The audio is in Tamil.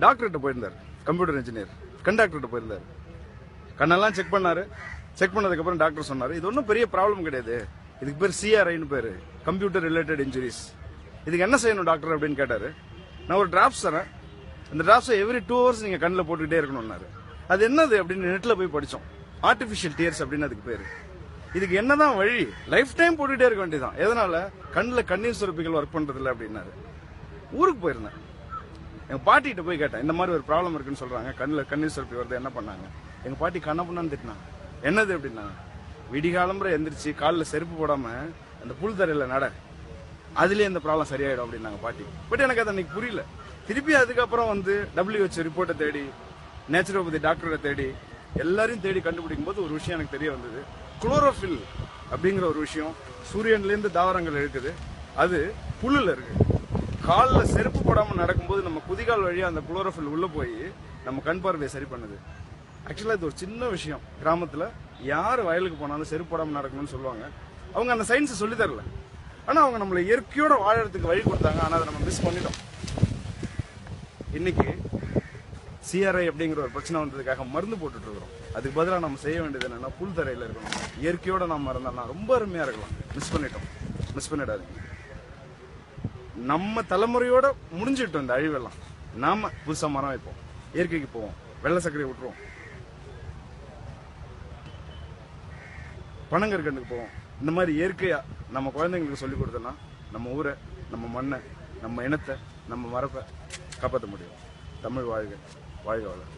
டாக்டர்கிட்ட போயிருந்தார். Computer engineer. கண்டாக்டர்கிட்ட போயிருந்தார். கண்ணெல்லாம் செக் பண்ணாரு. செக் பண்ணதுக்கப்புறம் டாக்டர் சொன்னார் இது ஒன்றும் பெரிய ப்ராப்ளம் கிடையாது. இதுக்கு பேர் சிஆர்ஐன்னு பேர். கம்ப்யூட்டர் ரிலேட்டட் இன்ஜுரிஸ் இதுக்கு என்ன செய்யணும் டாக்டர் அப்படின்னு கேட்டார். நான் ஒரு டிராப்ஸ் தரேன். அந்த டிராப்ஸை எவ்ரி டூ ஹவர்ஸ் நீங்கள் கண்ணில் போட்டுக்கிட்டே இருக்கணும்னாரு. அது என்னது அப்படின்னு நெட்டில் போய் படித்தோம் ஆர்டிஃபிஷியல் டியர்ஸ் அப்படின்னு அதுக்கு பேர். இதுக்கு என்னதான் வழி? லைஃப் டைம் போட்டுகிட்டே இருக்க வேண்டியதான் எதனால? கண்ணில் கண்ணீர் சுரப்பிகள் ஒர்க் பண்ணுறதில்ல இல்லை அப்படின்னாரு. ஊருக்கு போயிருந்தேன். எங்கள் பாட்டிகிட்ட போய் கேட்டேன் இந்த மாதிரி ஒரு ப்ராப்ளம் இருக்குன்னு சொல்கிறாங்க கண்ணில் கண்ணீர் சுரப்பி வருது என்ன பண்ணாங்க? எங்கள் பாட்டி கண்ணப்புண்ணான்னு திட்டினாங்க. என்னது அப்படின்னா விடிகாலம்புற எந்திரிச்சு காலில் செருப்பு போடாமல் அந்த புல் தரையில் நட. அதுலேயே இந்த ப்ராப்ளம் சரியாயிடும் அப்படின்னாங்க பாட்டி. பட் எனக்கு அது அன்னைக்கு புரியல. திருப்பி அதுக்கப்புறம் வந்து டபிள்யூஹெச் ரிப்போர்ட்டை தேடி நேச்சுரோபதி டாக்டரை தேடி எல்லாரையும் தேடி கண்டுபிடிக்கும் போது ஒரு விஷயம் எனக்கு தெரிய வந்தது. குளோரோஃபில் அப்படிங்கிற ஒரு விஷயம் சூரியன்லேருந்து தாவரங்கள் இருக்குது அது புல்லில் இருக்குது காலில் செருப்பு போடாமல் நடக்கும்போது நம்ம குதிகால் வழியாக அந்த குளோரோஃபில் உள்ளே போய் நம்ம கண் பார்வையை சரி பண்ணுது. ஆக்சுவலாக இது ஒரு சின்ன விஷயம். கிராமத்தில் யார் வயலுக்கு போனாலும் செருப்பு போடாமல் நடக்கணும்னு சொல்லுவாங்க. அவங்க அந்த சயின்ஸை சொல்லி தரல. ஆனால் அவங்க நம்மளை இயற்கையோட வாழறதுக்கு வழி கொடுத்தாங்க. ஆனால் அதை நம்ம மிஸ் பண்ணிட்டோம். இன்னைக்கு சிஆர்ஐ அப்படிங்கிற ஒரு பிரச்சனை வந்ததுக்காக மருந்து போட்டுட்டு இருக்கிறோம். அதுக்கு பதிலாக நம்ம செய்ய வேண்டியது என்னன்னா புல் தரையில் இருக்கணும். இயற்கையோட நம்ம இருந்தோம்னா ரொம்ப அருமையாக இருக்கலாம். மிஸ் பண்ணிட்டோம். மிஸ் பண்ணிடாதீங்க. நம்ம தலைமுறையோட முடிஞ்சிட்டோம் இந்த அழிவெல்லாம் நாம புதுசா மரம் வைப்போம் இயற்கைக்கு போவோம் வெள்ளை சர்க்கரை விட்டுருவோம். பனங்கற்கண்டுக்கு போவோம். இந்த மாதிரி இயற்கையா நம்ம குழந்தைங்களுக்கு சொல்லி கொடுத்தோம்னா நம்ம ஊரை நம்ம மண்ணை நம்ம இனத்தை நம்ம மரப்பை காப்பாற்ற முடியும். தமிழ் வாழ்க வாழ்க வளம்.